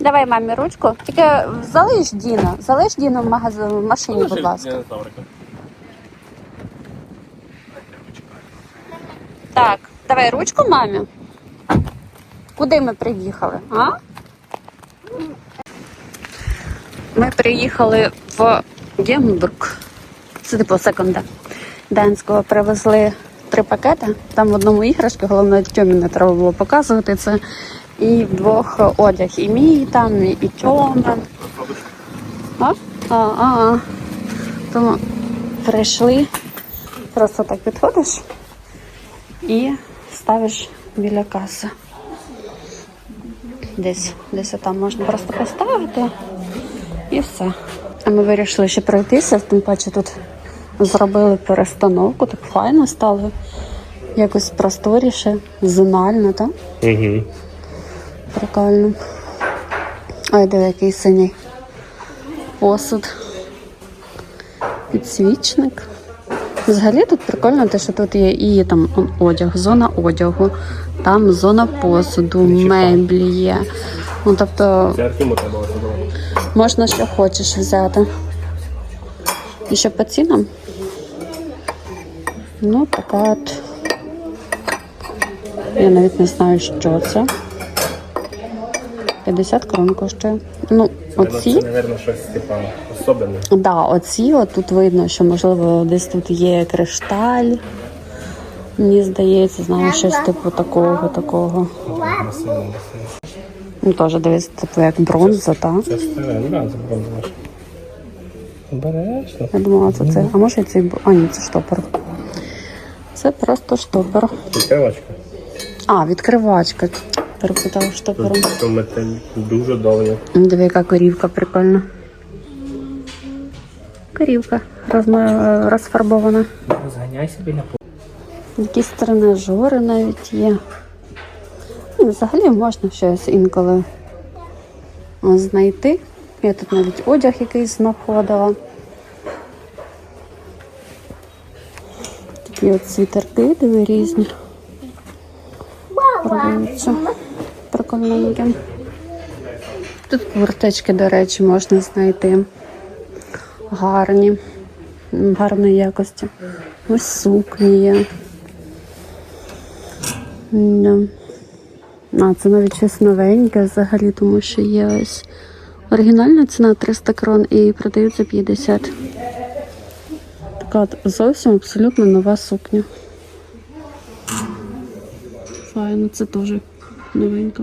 Давай мамі ручку. Тільки залиш Діну. Залиш Діну в магазин в машині, будь ласка. Динозаврика. Так, давай ручку мамі. Куди ми приїхали? А? Ми приїхали в Гембург. Це типу секонда. Данського привезли три пакети. Там в одному іграшки, головне Тьомі не треба було показувати це. І вдвох одяг. І мій там, і Тьома. А? А, а, а. Тому прийшли. Просто так підходиш і ставиш біля каси. Десь, десь там можна просто поставити і все. А ми вирішили ще пройтися, тим паче тут зробили перестановку, так файно стало. Якось просторіше, зонально, так? Угу. Прикольно. Ой, диви, який синій посуд. Підсвічник. Взагалі тут прикольно те, що тут є і там одяг, зона одягу, там зона посуду, меблі є. Ну, тобто можна що хочеш взяти. І що по цінам? Ну, така от. Я навіть не знаю, що це. 50 крон коштує. Ну, оці. Це, мабуть, щось типа особливе. Да, оці от тут видно, що можливо десь тут є кришталь. Мені здається, знаю, щось типу такого, такого. Ну теж дивись, типу як бронза, так? Це старе, ну да, це бронзове. Обережно. Я думала, це це. А може це. А, ні, це штопор. Це просто штопор. Відкривачка. А, відкривачка. Перепутала штопором. Це металь дуже довго. Диви, яка корівка прикольна. Корівка розма... розфарбована. Зганяйся біля Якісь тренажери навіть є. Ну, Взагалі можна щось інколи знайти. Я тут навіть одяг якийсь знаходила. Такі от світерки, диви різні. Продаються. Прикольненькі. Тут курточки, до речі, можна знайти. Гарні, гарної якості. Ось сукні є. Да. А, це навіть щось новеньке взагалі, тому що є ось оригінальна ціна 300 крон і продається 50. Така зовсім абсолютно нова сукня. Файно, це теж новенька.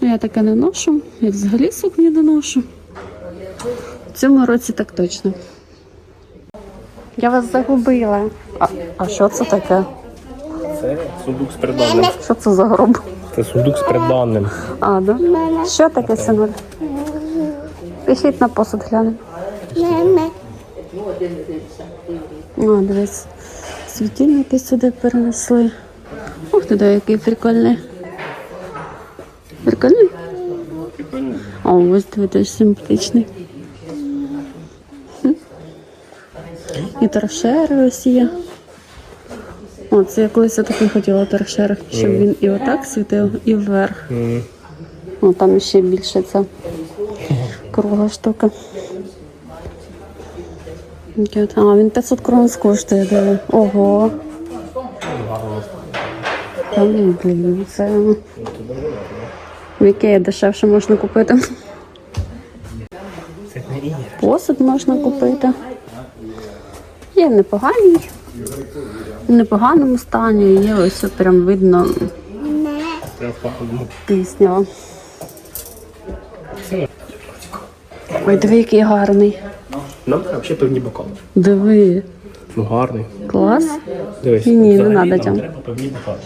Ну, Я таке не ношу, я взагалі сукні не ношу. В цьому році так точно. Я вас загубила. А, а що це таке? Це сундук з придбаним. Що це за гроб? Це сундук з придбаним. А, да? Що таке, синуль? Пішліть на посуд глянемо. О, дивись. Світильники сюди перенесли. Ух ти, да, який прикольний. Прикольний? О, ось диви, теж симпатичний. І торшери ось є. О, це я колись такий хотіла торшер, щоб він і отак світив, і вверх. М. Ну, там ще більше ця кругла штука. А, він 500 крон коштує, диви. Ого. Та, ну, блін, це в Ікеї дешевше можна купити. Посуд можна купити. Є в непоганій, в непоганому стані, є ось прям видно пісня. Ой, диви, який гарний. Нам треба ще певні бокали. Диви. Ну гарний. Клас. Дивись. Ні, не взагалі надо, треба певні бокали.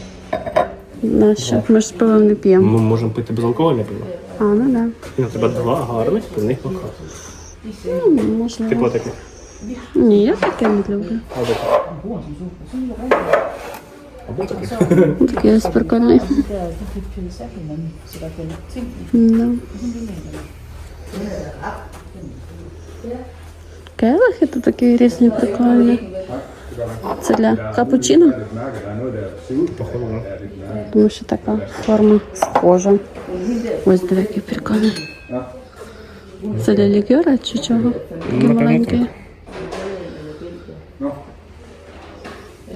Нащо? Ми ж з пивом не п'ємо. Ми можемо пити безалкогольне пиво. А, ну да. І нам треба два гарних пивних бокали. Ну, можливо. Типу таких. Ні, я таке не люблю. Або таких. Або таких. Ну, Такий ось прикольний. Да. Келихи тут такі різні прикольні. Це для капучино, тому що така форма схожа. Ось диви, який прикольний. Це для лікера чи чого? Такий напевно, маленький.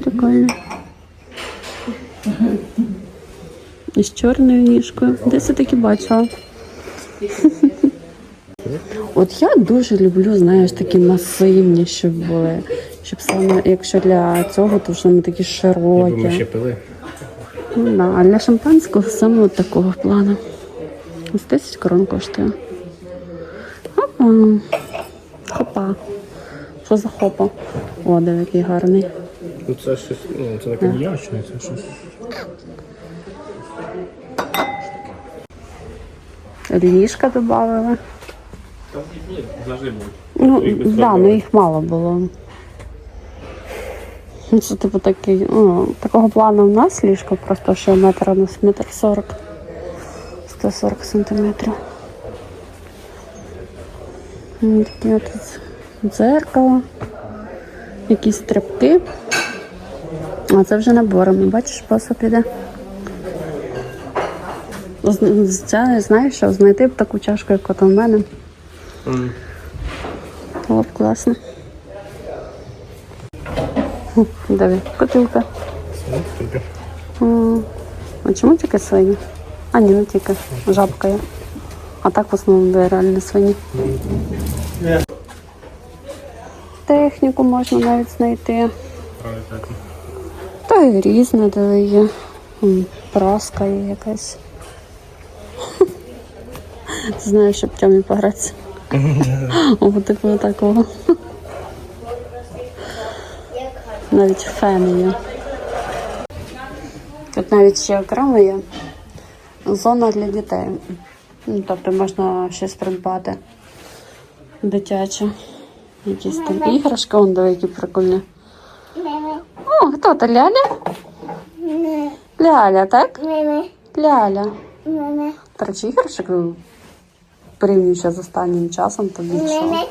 Прикольно. І з чорною ніжкою. Десь я таки бачила. От я дуже люблю, знаєш, такі масивні, щоб були. Щоб саме, якщо для цього, то саме такі Якби широкі. ми ще пили. Ну, да. А для шампанського саме от такого плану. Ось 10 крон коштує. Хопа. Хопа. Що за хопа? О, диви, який гарний. Ну це щось, ну це не коньячне, це щось. Ліжка додали. Ну, без да, ну їх мало було. Ну, Це типу такий, ну, такого плану в нас ліжко, просто що метр у нас метр сорок. 140 сантиметрів. Такі от дзеркало, якісь стрибки. А це вже наборами, бачиш, посуд іде. Це, знаєш, що знайти б таку чашку, як от у мене. Було б класно. Диви, котилка. Ну, А чому тільки свині? А ні, не тільки. Жабка є. А так в основному де реально свині. Техніку можна навіть знайти. Та й різне, де є. Праска є якась. Знаю, щоб Тьомі погратися. О, типу такого. Навіть фен є. Тут навіть ще окремо є зона для дітей. Ну, тобто можна щось придбати дитяче. Якісь там іграшки, он диви, які прикольні. О, хто то Ляля? Ляля, так? Ляля. До іграшок ну, порівнюючи з останнім часом, то більше.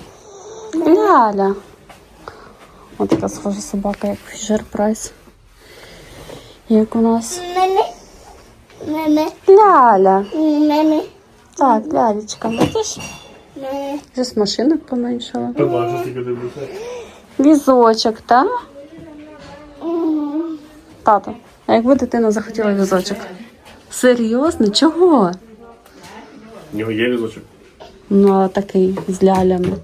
Ляля. Ось така схожа собака, як Фішер Прайс. Як у нас. Ляля. Так, лялечка, бачиш? Вже машинок поменшала. Візочок, так? Тато, а якби дитина захотіла візочок? Серйозно? Чого? У нього є візочок. Ну, а такий з лялями.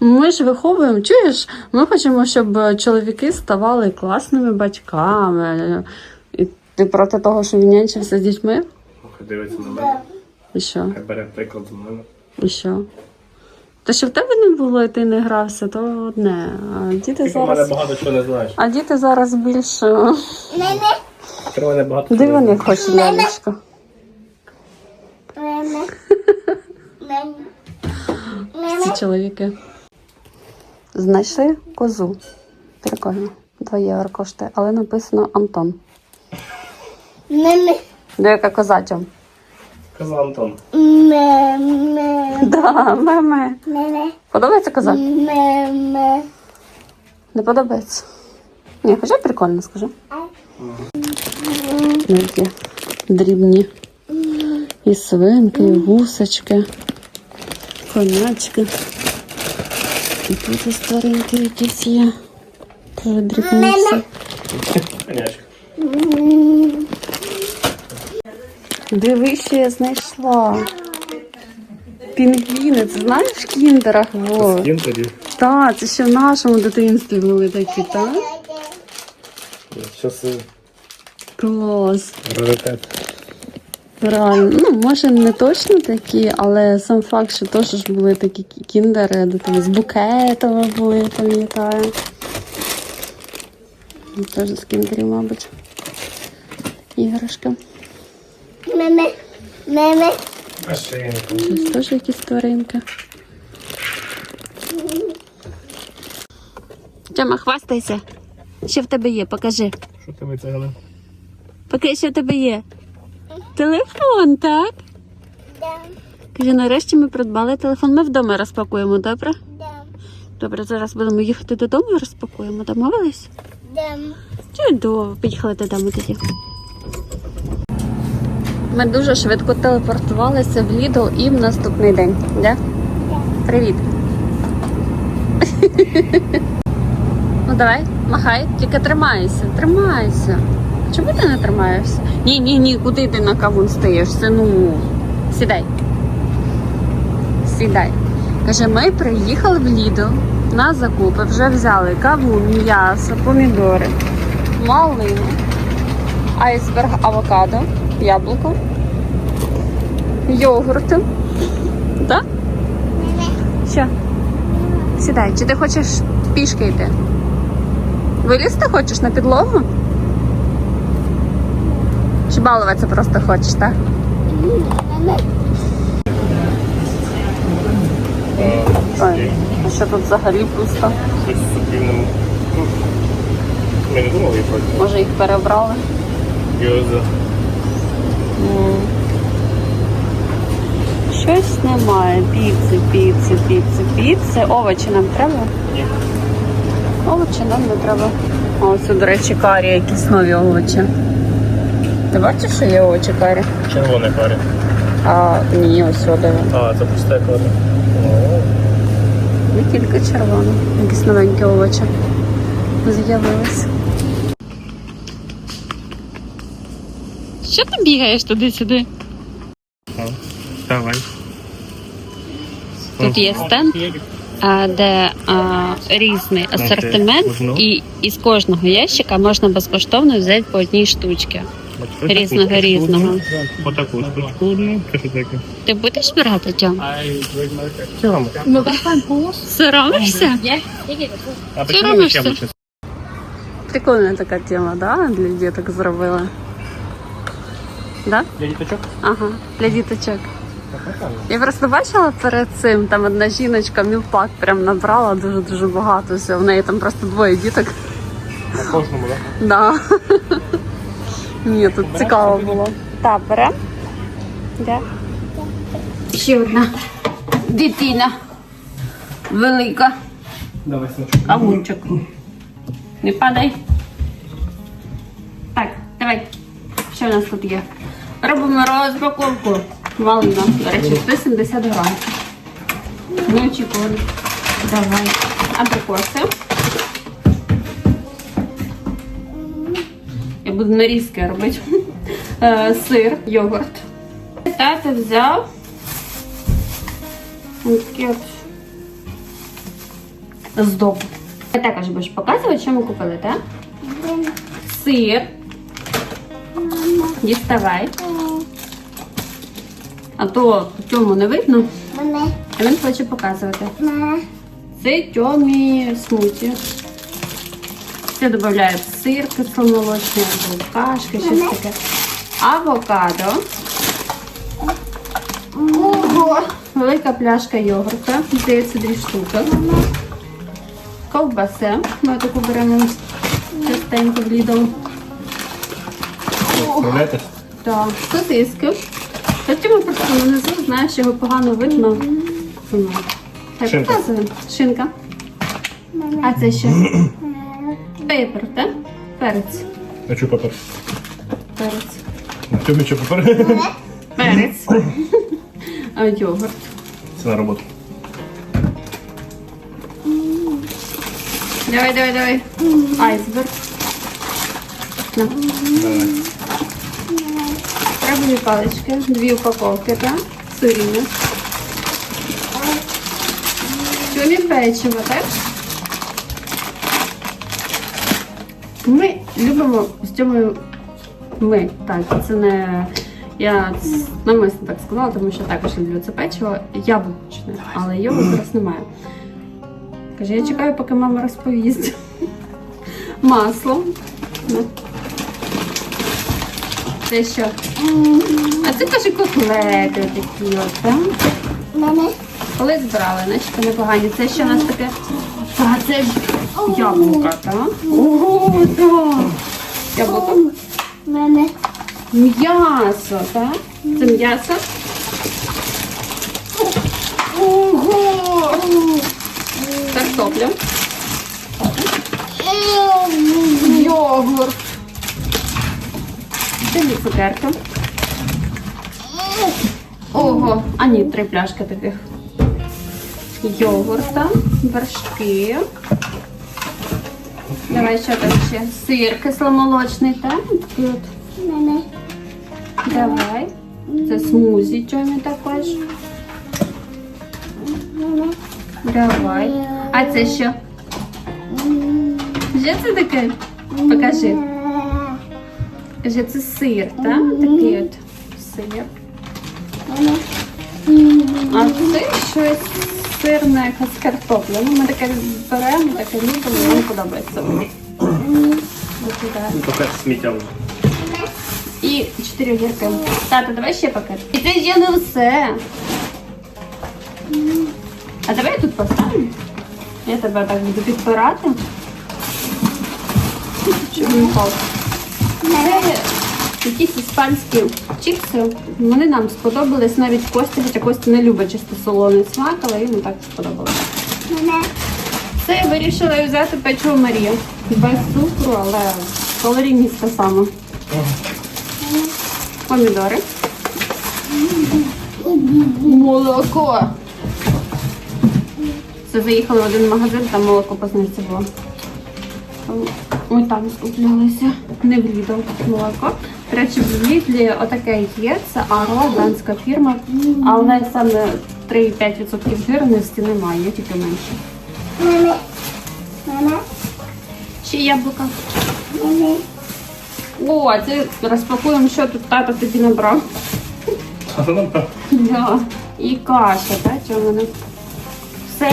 Ми ж виховуємо, чуєш? Ми хочемо, щоб чоловіки ставали класними батьками. І ти проти того, що він нянчився з дітьми? Дивиться на мене. І що? Хай бере приклад з мене. І що? Та що в тебе не було і ти не грався, то одне. А діти Ти про мене зараз. багато чого не знаєш. А діти зараз більш Ти мене багато чого не дивно знаєш. хоче лялечко. Ці чоловіки. Знайшли козу. Прикольно. 2 євро коштує, але написано Антон. Де яка коза Тьом? Казав Антон. Да, меме. Подобається коза? Не подобається. Ні, хоча прикольно, скажи. Ну, Які дрібні. І свинки, і гусочки, конячки. І тут і старенькі якісь є. Дуже дрібниці. Диви, що я знайшла. Пінгвіни, ти знаєш в кіндерах? Во. Так, це ще в нашому дитинстві були такі, так? Щас Клас. раритет. Реально, ну може не точно такі, але сам факт, що теж ж були такі кіндери, де там з букетами були, пам'ятаю. Ну, Теж з кіндерів, мабуть. Іграшки. А ще є Щось теж якісь тваринки. Тьома, хвастайся. Що в тебе є? Покажи. Що ти витягли? Покажи, що в тебе є. Телефон, так? Каже, нарешті ми придбали телефон. Ми вдома розпакуємо, добре? Добре, зараз будемо їхати додому і розпакуємо. Домовились? Дем. Чудово, поїхали додому тоді. Ми дуже швидко телепортувалися в Лідл і в наступний день. Да? Привіт. ну давай, махай, тільки тримайся, тримайся. Чому ти не тримаєшся? Ні, ні, ні, куди ти на кавун стоїш? Сину, сідай. Сідай. Каже, ми приїхали в Лідл на закупи, вже взяли кавун, м'ясо, помідори, малину, айсберг, авокадо, яблуко, йогурти. Так? Що? Сідай, чи ти хочеш пішки йти? Вилізти хочеш на підлогу? Чи балуватися просто хочеш, так? Ой, а що тут взагалі пусто? Щось Ми не думали про Може їх перебрали? гьоза. Щось немає. Піци, піци, піци, піци. Овочі нам треба? Ні. Овочі нам не треба. О, це, до речі, карі, якісь нові овочі. Ти бачиш, що є овочі карі? Червоне карі. А ні, ось сюди. А, це пусте карі. Не тільки червоні, якісь новенькі овочі. З'явились. Що ти бігаєш туди-сюди? Давай. Тут є стенд, де а, різний асортимент, і із кожного ящика можна безкоштовно взяти по одній штучці. Різного, різного. Отаку штучку одну. Це що таке? Ти будеш брати Тьом? Цьому. Соромишся? А ми це? Прикольна така тема, да? Для діток зробила. Да? Для діточок? Ага, для діточок. Я просто бачила перед цим, там одна жіночка мілпак прям набрала дуже-дуже багато всього. В неї там просто двоє діток. На кожному, так? Да. Ні, тут цікаво було. Так, берем. Да. Ще одна дитина. Велика. Давай, смачку. Кавунчик. Не падай. Так, давай. Що у нас тут є? Робимо розпаковку. Малина, до речі, 170 грам. Не очікувано. Давай. Абрикоси. Буду нарізки робити. Е, Сир, йогурт. Тато взяв. Такі здобу. Ти також будеш показувати, що ми купили, так? Сир. Діставай. А то цьому не видно, Мене. а він хоче показувати. Мене. Це тьомі смуті. Це додають сир кисломолочний, або кашки, щось таке. Авокадо. Ого. Велика пляшка йогурта, здається, дві штуки. Ковбаси. Ми таку беремо частенько в. Справляєтесь? Так, сосиски. Ми просто внизу, знаєш, його погано видно. Так, Шинка. Шинка. А це що? Пепер, так? Перець. А чу папер? Перець. Чому чу папер? Перець. А, Йогурт. Це на роботу. Давай, давай, давай. Айсберг. На. Давай. Крабові палички, дві упаковки, так? Сиріни. Тюмі печиво, так? Ми любимо з Тьомою ми. Так, це не. Я намисно так сказала, тому що також люблю це печиво яблучне, але його зараз немає. Каже, я чекаю, поки мама розповість. Масло. Це що? А це каже котлети такі от, так? Коли збирали, наче непогані. Це що у нас таке? А, це яблука, так? Ого, так. Яблуко. Мене. М'ясо, так? Це м'ясо. Ого! Картопля. Йогурт. Дві цукерки. Ого, а ні, три пляшки таких. Йогурта, вершки. Давай що там ще? Сир кисломолочний, так? От. Мене. Давай. Це смузі чомі також. Давай. А це що? Що це таке? Покажи. Покажи, це сир, так? Такий от сир. А це щось сирне якась картопля. Ну, ми таке беремо, таке любимо, нам подобається. Ось туди. Пакет сміття вже. І чотири огірки. Тата, давай ще пакет. І це ще не все. А давай тут поставимо. Я тебе так буду підпирати. Щоб не впав. Це якісь іспанські чіпси. Вони нам сподобались навіть Кості, хоча Костя не любить чисто солоний смак, але йому так сподобалось. Мене. Це я вирішила взяти печиво Марія. Без цукру, але калорійність та сама. Помідори. Молоко. Це заїхали в один магазин, там молоко по знижці було. Ми там скуплялися. Не в молоко. До речі, в Лідлі отаке є, це Аро, данська фірма, але саме 3,5% жирності немає, є тільки менше. Мене. Ще яблука. О, це розпакуємо, що тут тато тобі набрав. А. Да. І каша, так, чого вона? Все?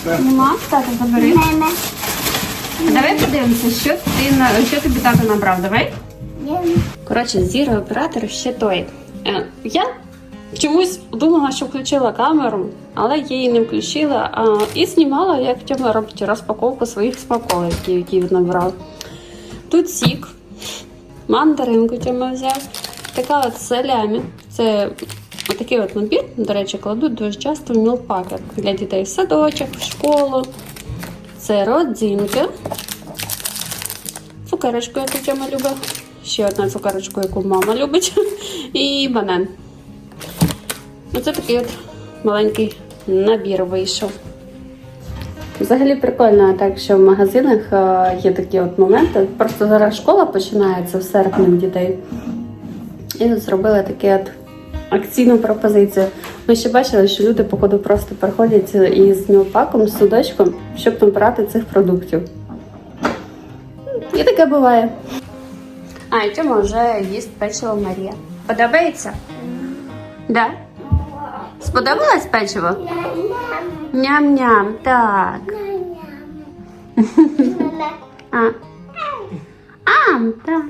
Все. Нема? Тато забери. Мене. Давай подивимося, що ти на що тобі тато набрав. Давай. Коротше, зіро оператор ще той. Е, я чомусь думала, що включила камеру, але її не включила. А, і знімала, як Тьома робить розпаковку своїх смаколиків, які він набрав. Тут сік, мандаринку Тьома взяв, така от салямі. Це отакий от набір, до речі, кладуть дуже часто в мілпакет для дітей в садочок, в школу. Це родзинки. Цукерочку, яку Тьома любить. Ще одна цукерочка, яку мама любить. І банан. Оце такий от маленький набір вийшов. Взагалі прикольно, так що в магазинах е, є такі от моменти. Просто зараз школа починається в серпні дітей. І зробили таку от акційну пропозицію. Ми ще бачили, що люди, походу, просто приходять із мілпаком, з судочком, щоб набрати цих продуктів. І таке буває. А, і Тьома вже їсть печиво Марія. Подобається? Да? Сподобалось печиво? Ням-ням, так. Мене. А. А, так.